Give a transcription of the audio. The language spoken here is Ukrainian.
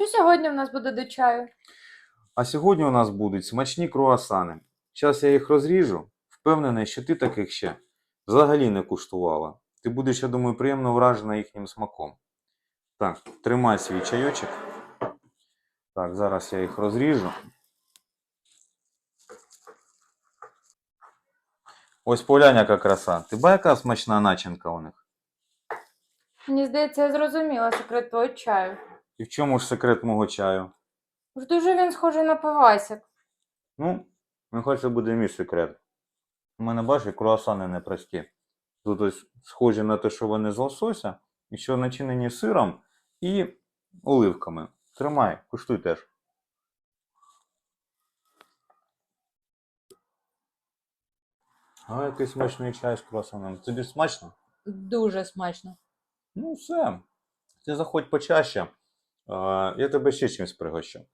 Що сьогодні в нас буде до чаю? А сьогодні у нас будуть смачні круасани. Зараз я їх розріжу. Впевнений, що ти таких ще взагалі не куштувала. Ти будеш, я думаю, приємно вражена їхнім смаком. Так, тримай свій чайочок. Так, зараз я їх розріжу. Ось поглянь, яка краса. Ти ба, яка смачна начинка у них? Мені здається, я зрозуміла секрет твого чаю. І в чому ж секрет мого чаю? Уж дуже він схожий на пивасик. Ну, нехай це буде мій секрет. У мене, бачиш, круасани непрості. Тут ось схожі на те, що вони з лосося, і що начинені сиром і оливками. Тримай, куштуй теж. А який смачний чай з круасаном. Тобі смачно? Дуже смачно. Ну, все. Ти заходь почаще. Я тебе ще чимось пригощу.